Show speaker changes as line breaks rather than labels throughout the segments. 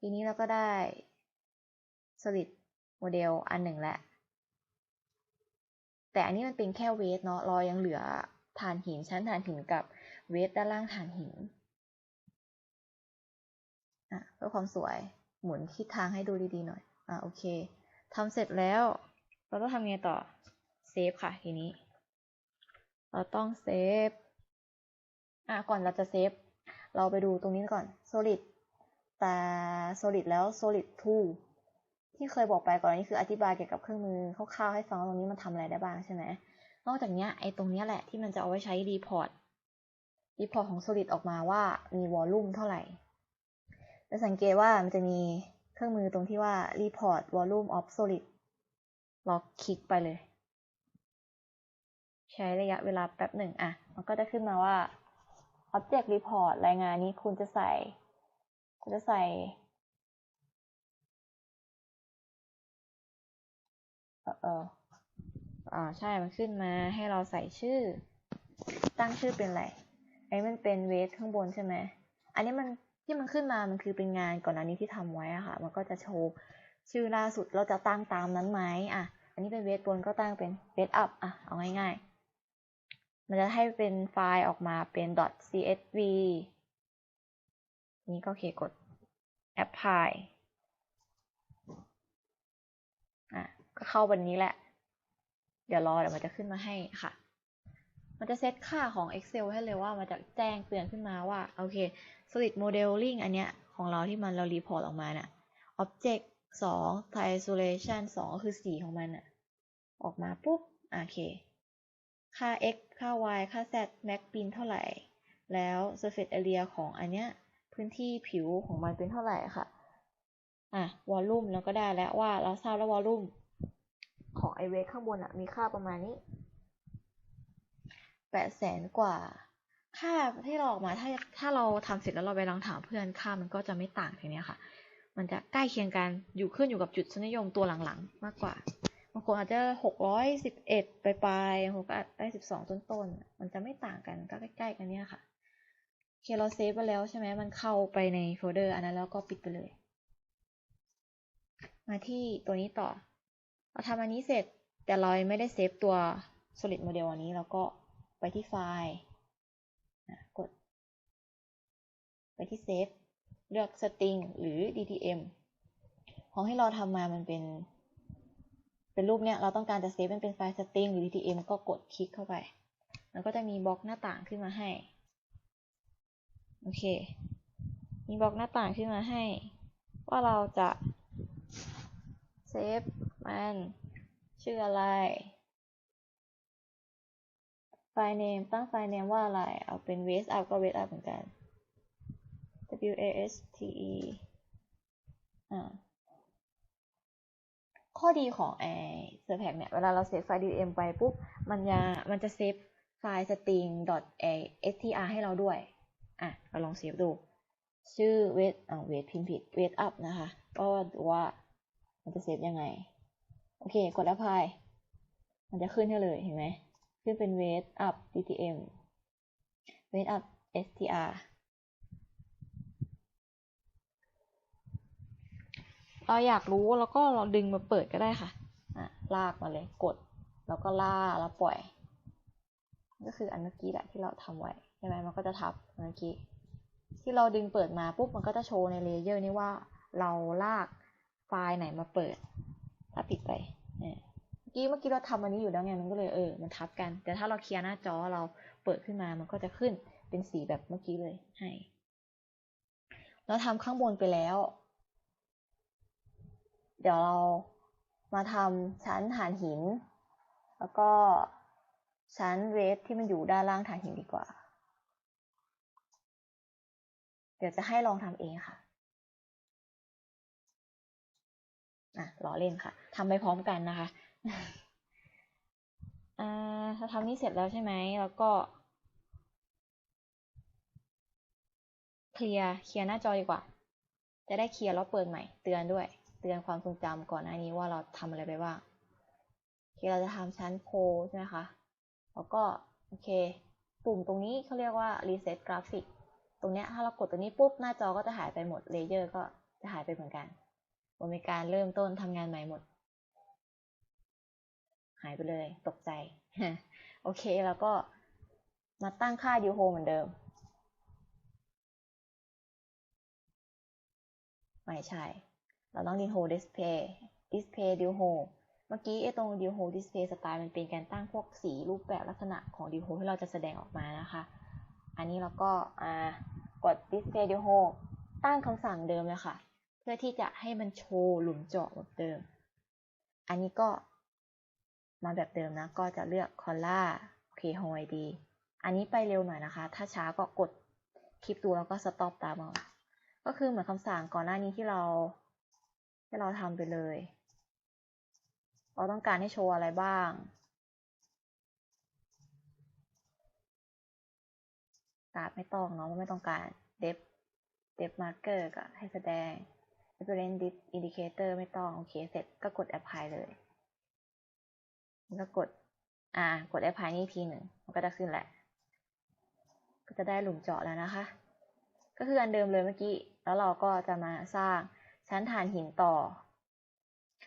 ทีนี้เราก็ได้ solid model อันหนึ่งแหละแต่อันนี้มันเป็นแค่เวทเนาะ เรายังเหลือฐานหินชั้นฐานหินกับเวทด้านล่างฐานหินอะเพื่อความสวย หมุนทิศทางให้ดูดีๆหน่อย อะโอเคทำเสร็จแล้ว เราต้องทำไงต่อ เซฟค่ะทีนี้ เราต้องเซฟ อะก่อนเราจะเซฟ เราไปดูตรงนี้ก่อน solid แต่ solid แล้ว solid 2ที่เคยบอกไปก่อนนี้คืออธิบายเกี่ยวกับเครื่องมือคร่าวๆให้ฟังว่าตรงนี้มันทำอะไรได้บ้างใช่ไหมนอกจากนี้ไอ้ตรงนี้แหละที่มันจะเอาไว้ใช้รีพอร์ตรีพอร์ตของ solid ออกมาว่ามีวอลลุ่มเท่าไหร่จะสังเกตว่ามันจะมีเครื่องมือตรงที่ว่า report volume of solid เราคลิกไปเลย ใช้ระยะเวลาแป๊บหนึ่งอะ มันก็จะขึ้นมาว่า object report รายงานนี้คุณจะใส่ จะใส่ เออเอออ่าใช่ มันขึ้นมาให้เราใส่ชื่อ ตั้งชื่อเป็นอะไร ไอ้มันเป็นเวทข้างบนใช่ไหม อันนี้มันที่มันขึ้นมา มันคือเป็นงานก่อนหน้านี้ที่ทำไว้อะค่ะ มันก็จะโชว์ชื่อล่าสุด เราจะตั้งตามนั้นไหมอะ อันนี้เป็นเวทบนก็ตั้งเป็นเวทอัพอะ เอาง่ายๆ มันจะให้เป็นไฟล์ออกมาเป็น .csv นี่ก็โอเคกด apply อะก็เข้าวันนี้แหละ เดี๋ยวรอเดี๋ยวมันจะขึ้นมาให้ค่ะ มันจะเซตค่าของ Excel ให้เลยว่ามันจะแจ้งเตือนขึ้นมาว่า โอเค solid modeling อันเนี้ยของเราที่มันเรารีพอร์ตออกมาน่ะ object สอง isolation สองก็คือสีของมันน่ะออกมาปุ๊บ โอเค ค่า x ค่า y ค่า z max bin เท่าไหร่ แล้ว surface area ของอันเนี้ย พื้นที่ผิวของมันเป็นเท่าไหร่ค่ะ อะ volume แล้วก็ได้แล้วว่าเราทราบแล้ว volume ของไอเวทข้างบนอะมีค่าประมาณนี้แปดแสนกว่า ค่าที่เราออกมาถ้าถ้าเราทำเสร็จแล้วเราไปลองถามเพื่อนค่ามันก็จะไม่ต่างทีเนี้ยค่ะ มันจะใกล้เคียงกันอยู่ขึ้นอยู่กับจุดสนิยมตัวหลังๆ มากกว่าบางคนอาจจะหกร้อยสิบเอ็ดปลายๆบางคนก็อาจได้สิบสองต้นๆมันจะไม่ต่างกันก็ใกล้ๆกันเนี้ยค่ะ คเราเซฟไปแล้วใช่ไหมมันเข้าไปในโฟลเดอร์อันนั้นแล้วก็ปิดไปเลย มาที่ตัวนี้ต่อ เราทำอันนี้เสร็จแต่เราไม่ได้เซฟตัว solid model อันนี้เราก็ไปที่ไฟล์กด ไปที่เซฟเลือก string หรือ DTM ของที่เราทำมามันเป็น เป็นรูปเนี้ยเราต้องการจะเซฟมันเป็นไฟล์ string หรือ DTM ก็กดคลิกเข้าไป มันก็จะมีบล็อกหน้าต่างขึ้นมาให้ โอเค มีบล็อกหน้าต่างขึ้นมาให้ ว่าเราจะเซฟมันชื่ออะไร ไฟล์ name ตั้งไฟล์ name ว่าอะไร เอาเป็น waste up ก็ waste up เหมือนกัน w a s t e อ่าข้อดีของไอเซอร์แพกเนี่ยเวลาเราเซฟไฟล์ dm ไปปุ๊บ มันจะมันจะเซฟไฟล์ string .str ให้เราด้วย อะเราลองเซฟดู ชื่อ wait อ่า wait พิมพ์ผิด wait up นะคะ ก็ดูว่ามันจะเซฟยังไง โอเค กด apply มันจะขึ้นให้เลยเห็นไหมขึ้นเป็น wait up dtm wait up str เราอยากรู้แล้วก็เราดึงมาเปิดก็ได้ค่ะอะ ลากมาเลยกด แล้วก็ล่าแล้วปล่อย ก็คืออันเมื่อกี้แหละที่เราทำไว้ ใช่ไหมมันก็จะทับเมื่อกี้ที่เราดึงเปิดมาปุ๊บมันก็จะโชว์ในเลเยอร์นี้ว่าเราลากไฟล์ไหนมาเปิด ถ้าปิดไปเมื่อกี้เมื่อกี้เราทำอันนี้อยู่แล้วไงมันก็เลยเออมันทับกัน แต่ถ้าเราเคลียร์หน้าจอเราเปิดขึ้นมามันก็จะขึ้นเป็นสีแบบเมื่อกี้เลยให้เราทำข้างบนไปแล้ว เดี๋ยวเรามาทำชั้นฐานหิน แล้วก็ชั้นเวทที่มันอยู่ด้านล่างฐานหินดีกว่า เดี๋ยวจะให้ลองทำเองค่ะอะล้อเล่นค่ะทำไปพร้อมกันนะคะอ่าถ้าทำนี่เสร็จแล้วใช่ไหม แล้วก็เคลียร์เคลียร์หน้าจอดีกว่า จะได้เคลียร์แล้วเปิดใหม่ เตือนด้วย เตือนความทรงจำก่อนหน้านี้ว่าเราทำอะไรไปบ้างโอเคเราจะทำชั้นโพใช่ไหมคะ แล้วก็ โอเค ปุ่มตรงนี้เขาเรียกว่า reset graphic ตรงเนี้ยถ้าเรากดตรงนี้ปุ๊บหน้าจอก็จะหายไปหมดเลเยอร์ก็จะหายไปเหมือนกันมันมีการเริ่มต้นทำงานใหม่หมด หายไปเลย ตกใจ โอเคแล้วก็มาตั้งค่า u h o เหมือนเดิม ไม่ใช่ เราต้อง d h o display display d h o เมื่อกี้ไอ้ตรง d h o display style มันเป็นการตั้งพวกสีรูปแบบลักษณะของ d h o ที่เราจะแสดงออกมานะคะ อันนี้เราก็กด display d h o ตั้งคำสั่งเดิมเลยค่ะ เพื่อที่จะให้มันโชว์หลุมเจาะแบบเดิม อันนี้ก็มาแบบเดิมนะ ก็จะเลือก color โอเค home id อันนี้ไปเร็วหน่อยนะคะ ถ้าช้าก็กดคลิปดูแล้วก็ stop ตามเอาก็คือเหมือนคำสั่งก่อนหน้านี้ที่เราที่เราทำไปเลย เราต้องการให้โชว์อะไรบ้าง กราฟไม่ต้องเนาะไม่ต้องการ depth depth marker ก็ให้แสดง reference dip indicator ไม่ต้อง โอเค เสร็จก็กด apply เลยแล้วก็กด อ่า กด apply นี่ทีหนึ่ง มันก็จะขึ้นแหละ ก็จะได้หลุมเจาะแล้วนะคะ ก็คืออันเดิมเลยเมื่อกี้ แล้วเราก็จะมาสร้างชั้นฐานหินต่อ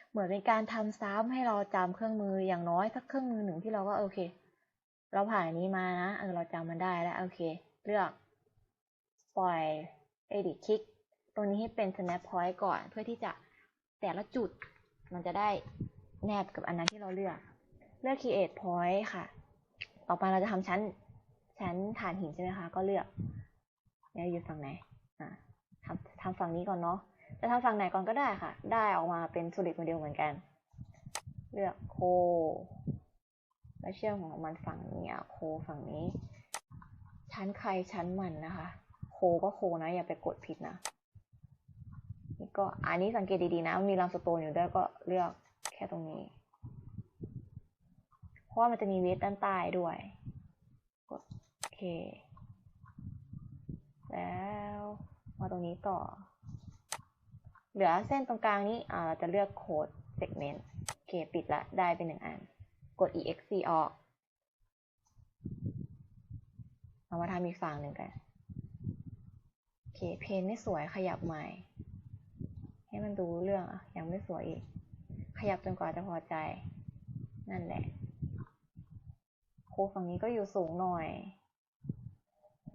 เหมือนเป็นการทำซ้ำให้เราจำเครื่องมืออย่างน้อยสักเครื่องมือหนึ่งที่เราก็โอเคเราผ่านอันนี้มานะ เออ เราจำมันได้แล้ว โอเค เลือกปล่อย edit คลิกตรงนี้ให้เป็น snap point ก่อน เพื่อที่จะแต่ละจุดมันจะได้แนบกับอันนั้นที่เราเลือก เลือก create point ค่ะ ต่อไปเราจะทำชั้น ชั้นฐานหินใช่ไหมคะ ก็เลือกแล้วอยู่ฝั่งไหนอ่าทำทำฝั่งนี้ก่อนเนาะจะทำฝั่งไหนก่อนก็ได้ค่ะ ได้ออกมาเป็น solid model เหมือนกัน เลือกโคและเชื่อมของมันฝั่งนี้อะโคฝั่งนี้ ชั้นใครชั้นมันนะคะ โคก็โคนะ อย่าไปกดผิดนะนี่ก็อันนี้สังเกตดีๆนะ มีลำสโตนอยู่ด้วยก็เลือกแค่ตรงนี้ เพราะว่ามันจะมีเวทด้านใต้ด้วย กดโอเค แล้วมาตรงนี้ต่อ เหลือเส้นตรงกลางนี้อ่าเราจะเลือกโค้ด segment โอเค ปิดละ ได้เป็นหนึ่งอัน กด exe ออก เอามาทำอีกฝั่งหนึ่งกัน โอเค เพนไม่สวยขยับใหม่ ให้มันดูเรื่องอะยังไม่สวยอีก ขยับจนกว่าจะพอใจ นั่นแหละ โคฝั่งนี้ก็อยู่สูงหน่อย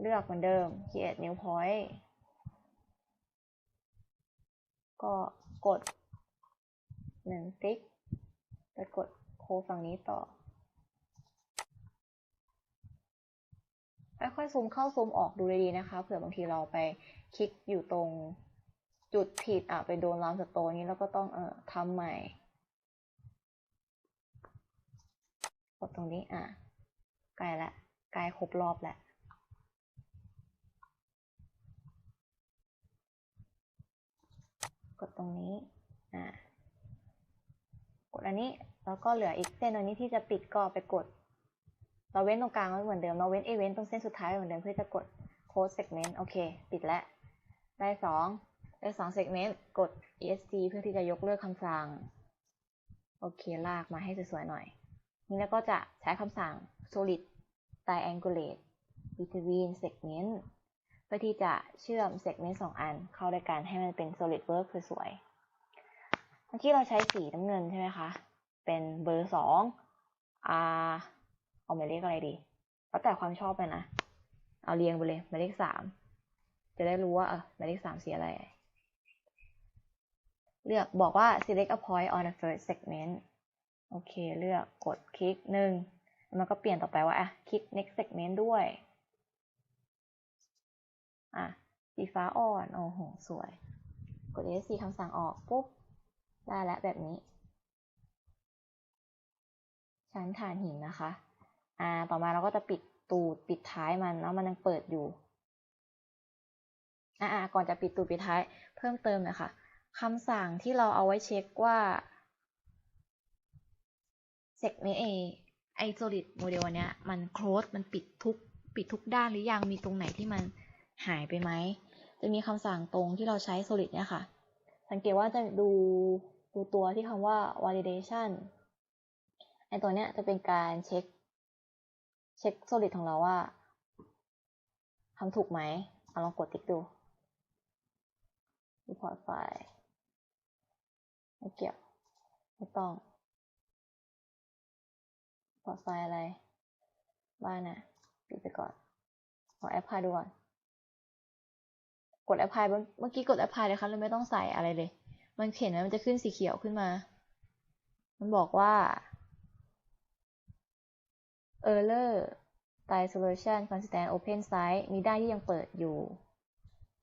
เลือกเหมือนเดิม create new point ก็กดหนึ่งติ๊กไปกดโคฝั่งนี้ต่อ ค่อยๆซูมเข้าซูมออกดูดีๆนะคะเผื่อบางทีเราไปคลิกอยู่ตรงจุดผิดอะไปโดนลามสโตนนี้แล้วก็ต้องเออทำใหม่กดตรงนี้อะใกล้ละใกล้ครบรอบแล้วกดตรงนี้ อ่ากดอันนี้ แล้วก็เหลืออีกเส้นอันนี้ที่จะปิดก็ไปกด เราเว้นตรงกลางไว้เหมือนเดิม เราเว้นเอเว้นตรงเส้นสุดท้ายเหมือนเดิมเพื่อจะกด close segment โอเค ปิดแล้ว ได้สองได้สอง segment กด esc เพื่อที่จะยกเลิกคำสั่ง โอเค ลากมาให้สวยๆหน่อย นี่แล้วก็จะใช้คำสั่ง solid triangulate between segment เพื่อที่จะเชื่อม segment สองอัน เข้าด้วยกันให้มันเป็น solid work สวยๆเมื่อกี้เราใช้สีน้ำเงินใช่ไหมคะ เป็นเบอร์สองอ่า เอาหมายเลขอะไรดีแล้วแต่ความชอบเลยนะ เอาเรียงไปเลยหมายเลขสาม จะได้รู้ว่าเออหมายเลขสามสีอะไร เลือกบอกว่า select a point on the first segment โอเค เลือกกดคลิกหนึ่ง มันก็เปลี่ยนต่อไปว่าอะคลิก next segment ด้วย อะ สีฟ้าอ่อน โอ้โห สวย กด ESC คำสั่งออก ปุ๊บ ได้แล้วแบบนี้ ชั้นฐานหินนะคะ อ่า ต่อมาเราก็จะปิดตูดปิดท้ายมันแล้วมันยังเปิดอยู่ อ่าก่อนจะปิดตูดปิดท้าย เพิ่มเติมหนะคะคำสั่งที่เราเอาไว้เช็คว่าเซกเมไอไอโซลิดโมเดลอันเนี้ยมันโคลสมันปิดทุกปิดทุกด้านหรือยังมีตรงไหนที่มันหายไปไหม จะมีคำสั่งตรงที่เราใช้ solid เนี่ยค่ะ สังเกตว่าจะดูดูตัวที่คำว่า validation ไอตัวเนี้ยจะเป็นการเช็ค เช็ค solid ของเราว่าทำถูกไหมเอาลองกดติ๊กดู report file ไม่เกี่ยว ไม่ต้อง report file อะไร บ้านน่ะปิดไปก่อน ขอแอปพลายดูก่อน กดแอปพลายเมื่อกี้กดแอปพลายเลยค่ะเราไม่ต้องใส่อะไรเลย มันเขียนไว้มันจะขึ้นสีเขียวขึ้นมา มันบอกว่า error tile solution consistent open site มีได้ที่ยังเปิดอยู่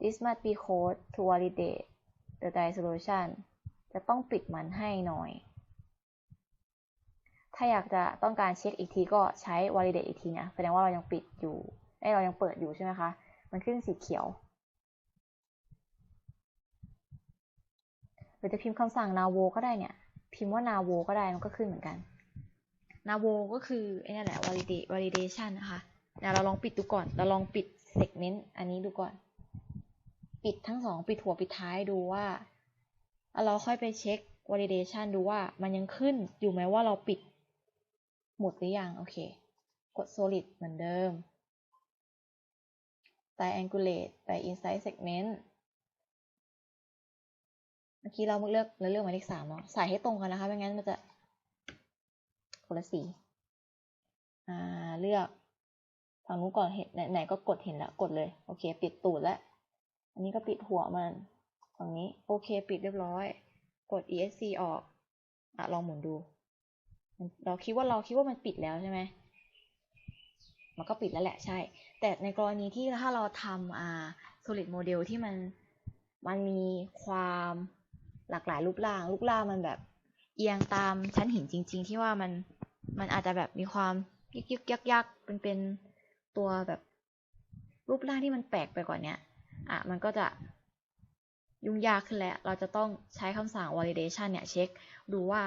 this must be code to validate the tile solution จะต้องปิดมันให้หน่อย ถ้าอยากจะต้องการเช็คอีกทีก็ใช้ validate อีกทีนะแสดงว่าเรายังปิดอยู่ไอเรายังเปิดอยู่ใช่ไหมคะ มันขึ้นสีเขียวหรือจะพิมพ์คำสั่ง navo ก็ได้เนี่ย พิมพ์ว่า navo ก็ได้มันก็ขึ้นเหมือนกัน navo ก็คือไอ้นั่นแหละ validate validation นะคะเดี๋ยวเราลองปิดดูก่อน เราลองปิด segment อันนี้ดูก่อน ปิดทั้งสอง ปิดหัวปิดท้ายดูว่า เราค่อยไปเช็ค validation ดูว่ามันยังขึ้นอยู่ไหมว่าเราปิดหมดหรือยัง โอเค กด solid เหมือนเดิม triangulate ไป inside segment เมื่อกี้เราเลือกเราเลือกหมายเลขสามเนาะ ใส่ให้ตรงกันนะคะ ไม่งั้นมันจะ คนละสีอ่าเลือกฝั่งนู้นก่อนเห็นไหนๆก็กดเห็นแล้วกดเลย โอเค ปิดตูดแล้ว อันนี้ก็ปิดหัวมันฝั่งนี้ โอเค ปิดเรียบร้อย กด esc ออกอะลองหมุนดู เราคิดว่าเราคิดว่ามันปิดแล้วใช่ไหมมันก็ปิดแล้วแหละใช่ แต่ในกรณีที่ถ้าเราทำอ่า solid model ที่มันมันมีความหลากหลายรูปร่าง รูปร่างมันแบบเอียงตามชั้นหินจริง ๆ ที่ว่ามัน มันอาจจะแบบมีความยึกยึกยักยักเป็นเป็นตัวแบบรูปร่างที่มันแปลกไปกว่านี้อะมันก็จะยุ่งยากขึ้นแล้ว เราจะต้องใช้คำสั่ง validation เนี่ยเช็คดูว่า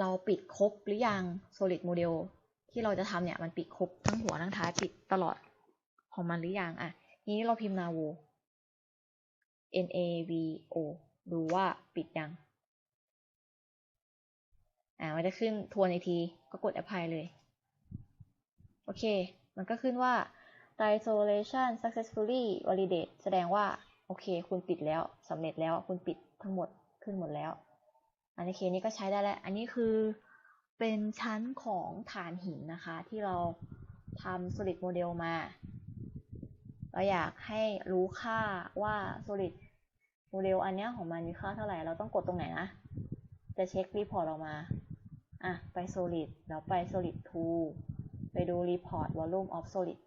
เราปิดครบหรือยัง solid model ที่เราจะทำเนี่ยมันปิดครบทั้งหัวทั้งท้ายปิดตลอดของมันหรือยังอะนี้เราพิมพ์ navo n a v o ดูว่าปิดยัง อ่ามันจะขึ้นทวนอีกทีก็กด apply เลย โอเค มันก็ขึ้นว่า isolation successfully validate แสดงว่า โอเค คุณปิดแล้วสำเร็จแล้วคุณปิดทั้งหมดขึ้นหมดแล้ว อันนี้เคนี้ก็ใช้ได้แล้ว อันนี้คือเป็นชั้นของฐานหินนะคะ ที่เราทำ solid model มา เราอยากให้รู้ค่าว่า solid โมเดลอันนี้ของมันมีค่าเท่าไหร่ เราต้องกดตรงไหนนะ จะเช็ครีพอร์ตออกมา อะ ไป solid แล้วไป solid 2 ไปดู report volume of solid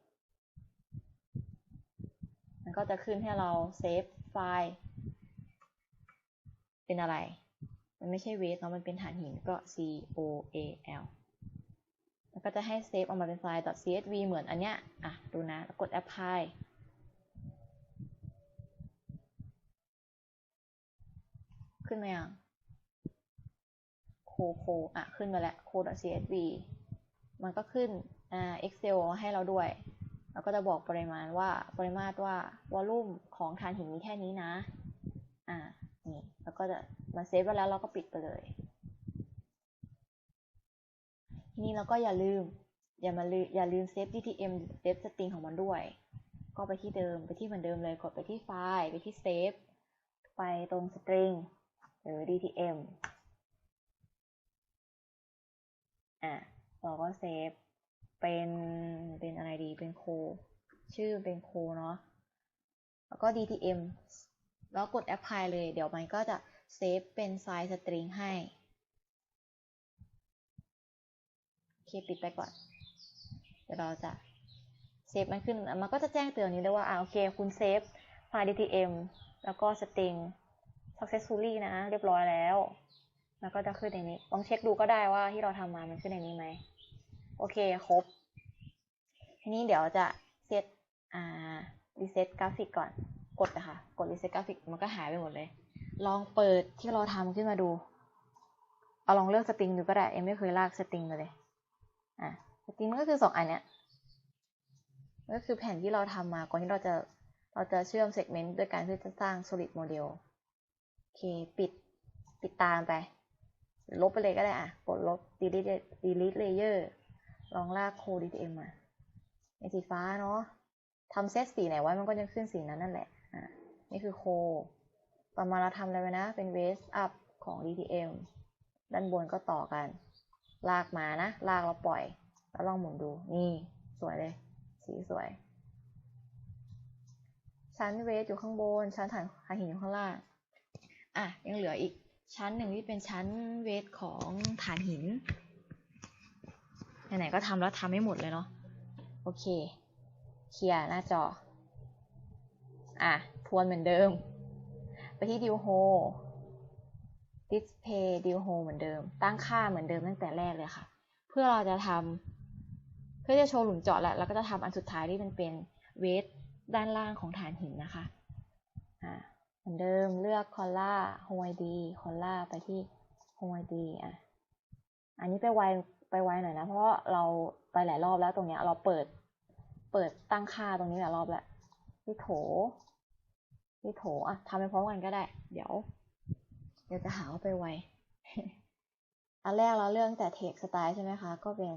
มันก็จะขึ้นให้เราเซฟไฟล์ เป็นอะไร มันไม่ใช่เวทเนาะมันเป็นฐานหินก็ c o a l แล้วก็จะให้เซฟออกมาเป็นไฟล์ .csv เหมือนอันเนี้ย อะ ดูนะ กด apply ขึ้นมายัง โคโคอะ ขึ้นมาแล้ว code.csv มันก็ขึ้นอ่า excel ให้เราด้วย แล้วก็จะบอกปริมาณว่าปริมาตรว่าวอลลุ่มของฐานหินมีแค่นี้นะ อ่า นี่ แล้วก็จะมาเซฟไว้แล้วเราก็ปิดไปเลย ทีนี้เราก็อย่าลืม อย่ามาลืมอย่าลืมเซฟ DTM เซฟสตริงของมันด้วย ก็ไปที่เดิมไปที่เหมือนเดิมเลย กดไปที่ไฟล์ ไปที่เซฟ ไปตรงสตริงหรือ DTM อะเราก็เซฟเป็นเป็นอะไรดีเป็นโค ชื่อเป็นโคเนาะแล้วก็ DTM แล้วกด apply เลย เดี๋ยวมันก็จะเซฟเป็นไซส์สตริงให้ โอเค ปิดไปก่อน เดี๋ยวเราจะเซฟมันขึ้น มันก็จะแจ้งเตือนนี้ด้วยว่า อ่า โอเค คุณเซฟไฟล์ DTM แล้วก็สตริง successfully นะ เรียบร้อยแล้ว แล้วก็จะขึ้นในนี้ ลองเช็คดูก็ได้ว่าที่เราทำมามันขึ้นในนี้ไหม โอเค ครบ ทีนี้เดี๋ยวจะเซตอ่า reset กราฟิกก่อน กดนะคะ กด reset กราฟิกมันก็หายไปหมดเลย ลองเปิดที่เราทำขึ้นมาดู เอาลองเลือกสตริงดูก็ได้ เอ็มไม่เคยลากสตริงมาเลย อะ สตริงมันก็คือสองอันเนี้ยก็คือแผ่นที่เราทำมา ก่อนที่เราจะ เราจะเชื่อมเซกเมนต์ด้วยการที่จะสร้าง solid model โอเค ปิด ปิดตามไป ลบไปเลยก็ได้อะ กดลบ delete delete layer ลองลากโค DTM มาในสีฟ้าเนาะทำเซตสีไหนไว้มันก็จะขึ้นสีนั้นนั่นแหละ อะ นี่คือโค ต่อมาเราทำอะไรไปนะ เป็น raise up ของ DTM ด้านบนก็ต่อกัน ลากมานะ ลากแล้วปล่อย แล้วลองหมุนดู นี่ สวยเลย สีสวย ชั้นเวสอยู่ข้างบน ชั้นฐานหินอยู่ข้างล่าง อะ ยังเหลืออีก ชั้นหนึ่งที่เป็นชั้นเวสของฐานหิน ไหนๆก็ทำแล้วทำให้หมดเลยเนาะ โอเค เคลียร์หน้าจอ อะ ทวนเหมือนเดิม ไปที่ดิวโฮ display ดิวโฮเหมือนเดิม ตั้งค่าเหมือนเดิมตั้งแต่แรกเลยค่ะ เพื่อเราจะทำเพื่อจะโชว์หลุมเจาะแหล้วแล้วก็จะทำอันสุดท้ายที่มันเป็นเวทด้านล่างของฐานหินนะคะ เหมือนเดิมเลือกคอล่าโฮไอดีคอล่าไปที่โฮไอดีอะ อันนี้ไปไวไปไวหน่อยนะ เพราะเราไปหลายรอบแล้วตรงเนี้ย เราเปิดเปิดตั้งค่าตรงนี้หลายรอบแล้วที่โถที่โถอะทำไปพร้อมกันก็ได้ เดี๋ยว เดี๋ยวจะหาว่าไปไวอันแรกเราเรื่องแต่ text style ใช่ไหมคะ ก็เป็น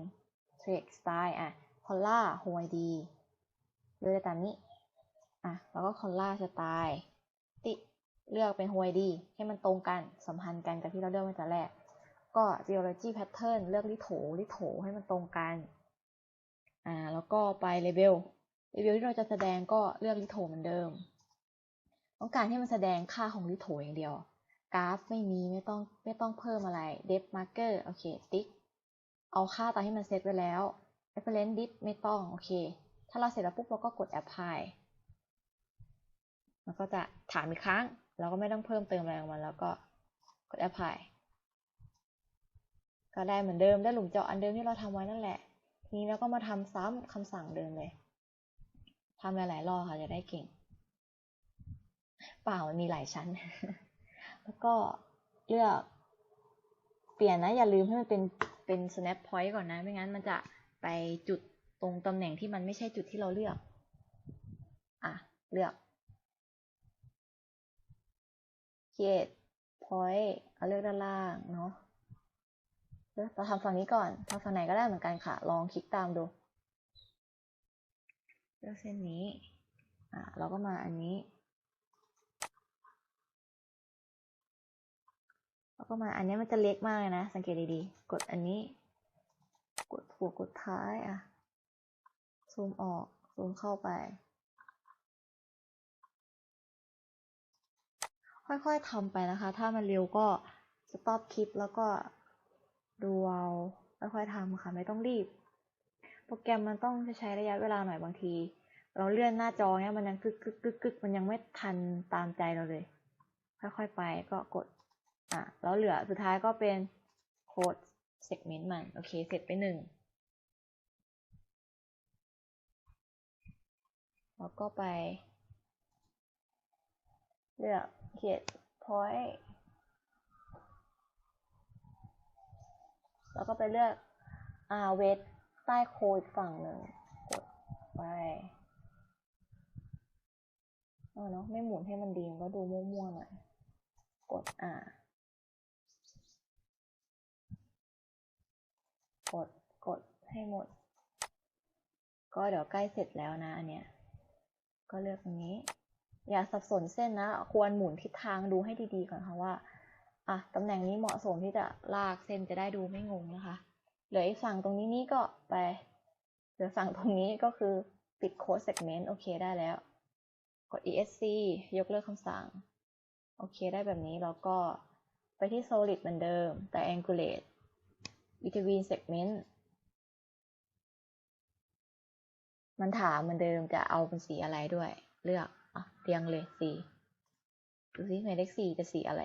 text style อะ color h o i d เลือกได้ตามนี้ อะ แล้วก็ color style ติ เลือกเป็น h o i d ให้มันตรงกันสัมพันธ์กันกับที่เราเลือกมาแต่แรก ก็ geology pattern เลือกลิโถลิโถให้มันตรงกัน อ่า แล้วก็ไป label label ที่เราจะแสดงก็เลือกลิโถเหมือนเดิม ต้องการให้มันแสดงค่าของลิโถอย่างเดียว กราฟไม่มีไม่ต้องไม่ต้องเพิ่มอะไร depth marker โอเค ติ๊ก เอาค่าตามที่มันเซตไว้แล้ว reference disk ไม่ต้อง โอเค ถ้าเราเสร็จแล้วปุ๊บเราก็กด apply มันก็จะถามอีกครั้ง เราก็ไม่ต้องเพิ่มเติมอะไรออกมาแล้วก็กด apply ก็ได้เหมือนเดิมได้หลุมเจาะอันเดิมที่เราทำไว้นั่นแหละ ทีนี้เราก็มาทำซ้ำคำสั่งเดิมเลยทำหลายๆรอบค่ะจะได้เก่ง เปล่ามันมีหลายชั้น แล้วก็เลือก เปลี่ยนนะอย่าลืมให้มันเป็นเป็น snap point ก่อนนะ ไม่งั้นมันจะไปจุดตรงตำแหน่งที่มันไม่ใช่จุดที่เราเลือก อะ เลือก get point เอาเลือกด้านล่างเนาะเราทำฝั่งนี้ก่อนทำฝั่งไหนก็ได้เหมือนกันค่ะ ลองคลิกตามดูเลือกเส้นนี้ อะ เราก็มาอันนี้แล้วก็มาอันนี้มันจะเล็กมากเลยนะ สังเกตดีๆ กดอันนี้ กดหัวกดท้ายอะ ซูมออก ซูมเข้าไป ค่อยๆทำไปนะคะ ถ้ามันเร็วก็สต็อปคลิปแล้วก็ดูเอาค่อยๆทำค่ะไม่ต้องรีบ โปรแกรมมันต้องใช้ระยะเวลาหน่อยบางที เราเลื่อนหน้าจอเนี้ยมันยังกึกกึกกึกกึกมันยังไม่ทันตามใจเราเลย ค่อยๆไปก็กดอะแล้วเหลือสุดท้ายก็เป็นโค้ดเซกเมนต์มัน โอเค เสร็จไปหนึ่งแล้วก็ไป เลือก create point แล้วก็ไปเลือกอาเวทใต้โค้ดฝั่งหนึ่งกดไปเออเนาะไม่หมุนให้มันดีก็ดูมั่วๆหน่อยกดอ่ากดกดให้หมด ก็เดี๋ยวใกล้เสร็จแล้วนะอันเนี้ยก็เลือกตรงนี้ อย่าสับสนเส้นนะ ควรหมุนทิศทางดูให้ดีๆก่อนค่ะว่าอะตำแหน่งนี้เหมาะสมที่จะลากเส้นจะได้ดูไม่งงนะคะ เหลืออีกฝั่งตรงนี้นี่ก็ไป เหลือฝั่งตรงนี้ก็คือปิดโค้ดเซกเมนต์โอเคได้แล้ว กด esc ยกเลิกคำสั่ง โอเคได้แบบนี้แล้วก็ไปที่ solid เหมือนเดิม แต่ angulate between segment มันถามเหมือนเดิมจะเอาเป็นสีอะไรด้วยเลือก เรียงเลยสีดูซิหมายเลขสี่จะสีอะไร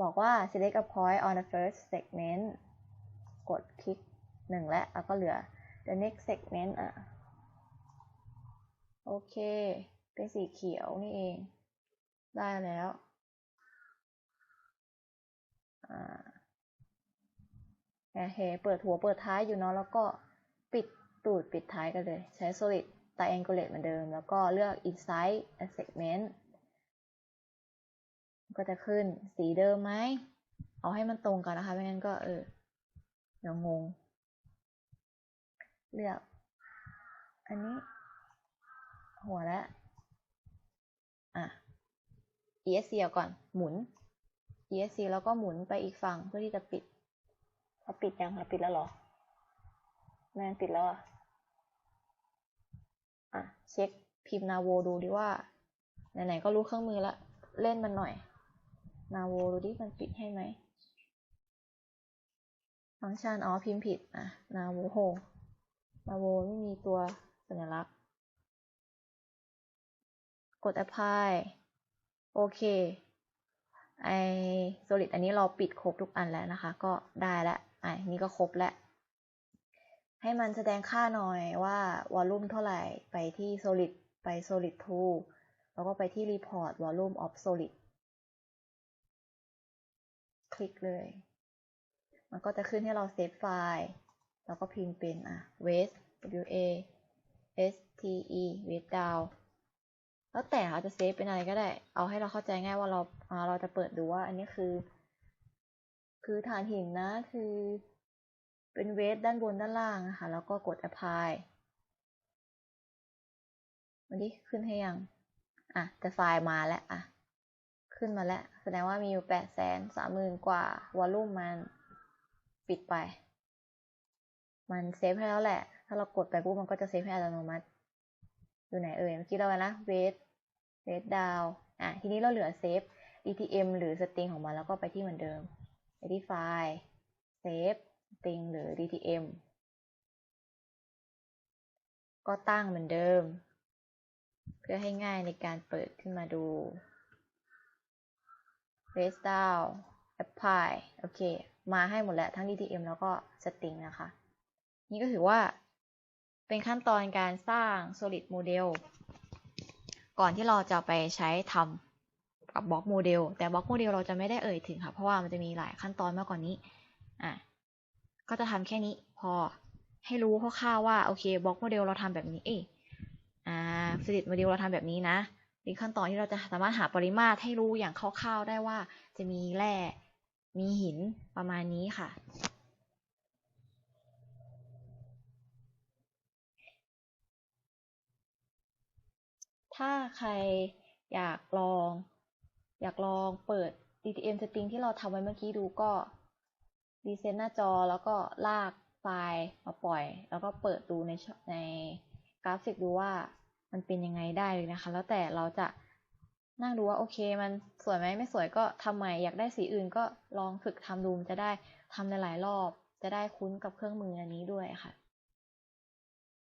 บอกว่า select a point on the first segment กดคลิกหนึ่งและแล้วก็เหลือ the next segment อะ โอเค เป็นสีเขียวนี่เอง ได้แล้วอ่าโอเคเปิดหัวเปิดท้ายอยู่เนาะแล้วก็ปิดตูดปิดท้ายกันเลย ใช้ solid triangulate เหมือนเดิม แล้วก็เลือก inside a segment ก็จะขึ้นสีเดิมไหม เอาให้มันตรงกันนะคะ ไม่งั้นก็เออ เดี๋ยวงง เลือก อันนี้ หัวแล้ว อะ ESC เอก่อน หมุน ESC แล้วก็หมุนไปอีกฝั่งเพื่อที่จะปิดเราปิดยังเราปิดแล้วเหรอ แม่ปิดแล้วอะ อะเช็คพิมพ์นาโวดูดิว่าไหนๆก็รู้เครื่องมือละเล่นมันหน่อย นาโวดูดิมันปิดให้ไหมฟังก์ชันอ๋อพิมพ์ผิดอะนาโวโฮนาโวไม่มีตัวสัญลักษณ์ กด apply โอเคไอ solid อันนี้เราปิดครบทุกอันแล้วนะคะ ก็ได้แล้วไอนี่ก็ครบแล้ว ให้มันแสดงค่าหน่อยว่าวอลลุ่มเท่าไหร่ ไปที่ solid ไป solid 2แล้วก็ไปที่ report volume of solid คลิกเลย มันก็จะขึ้นให้เราเซฟไฟล์ แล้วก็พิมพ์เป็นอะ waste w a s t e waste down แล้วแต่เราจะเซฟเป็นอะไรก็ได้ เอาให้เราเข้าใจง่ายว่าเราเราจะเปิดดูว่าอันนี้คือ คือฐานหินนะ คือ เป็นเวทด้านบนด้านล่างนะคะ แล้วก็กด apply วันนี้ขึ้นให้ยัง อะ แต่ไฟล์มาแล้ว อะ ขึ้นมาแล้ว แสดงว่ามีอยู่แปดแสนสามหมื่นกว่าวอลลุ่มมันปิดไป มันเซฟให้แล้วแหละ ถ้าเรากดไปปุ๊บมันก็จะเซฟให้อัตโนมัติ อยู่ไหนเอ่ย เมื่อกี้เราไว้นะเวทเวทดาวอะ ทีนี้เราเหลือเซฟ ETM หรือสตริงของมันแล้วก็ไปที่เหมือนเดิม ไปที่ไฟล์ เซฟ ติงหรือ DTM ก็ตั้งเหมือนเดิม เพื่อให้ง่ายในการเปิดขึ้นมาดู raise down apply โอเค มาให้หมดแล้วทั้ง DTM แล้วก็สตริงนะคะ นี่ก็ถือว่าเป็นขั้นตอนการสร้าง solid model ก่อนที่เราจะไปใช้ทำกับบล็อกโมเดลแต่บล็อกโมเดลเราจะไม่ได้เอ่ยถึงค่ะ เพราะว่ามันจะมีหลายขั้นตอนมากกว่านี้อะ ก็จะทำแค่นี้พอให้รู้คร่าวๆว่าโอเคบล็อกโมเดลเราทำแบบนี้ เอยอ่า solid model เราทำแบบนี้นะเป็นขั้นตอนที่เราจะสามารถหาปริมาตรให้รู้อย่างคร่าวๆได้ว่าจะมีแร่มีหินประมาณนี้ค่ะถ้าใครอยากลอง อยากลองเปิด DTM string ที่เราทำไว้เมื่อกี้ดูก็ รีเซ็ตหน้าจอแล้วก็ลากไฟล์มาปล่อย แล้วก็เปิดดูในในกราฟิกดูว่ามันเป็นยังไงได้เลยนะคะ แล้วแต่เราจะนั่งดูว่าโอเค มันสวยไหมไม่สวยก็ทำใหม่อยากได้สีอื่นก็ลองฝึกทำดูจะได้ทำหลายๆรอบ จะได้คุ้นกับเครื่องมืออันนี้ด้วยค่ะ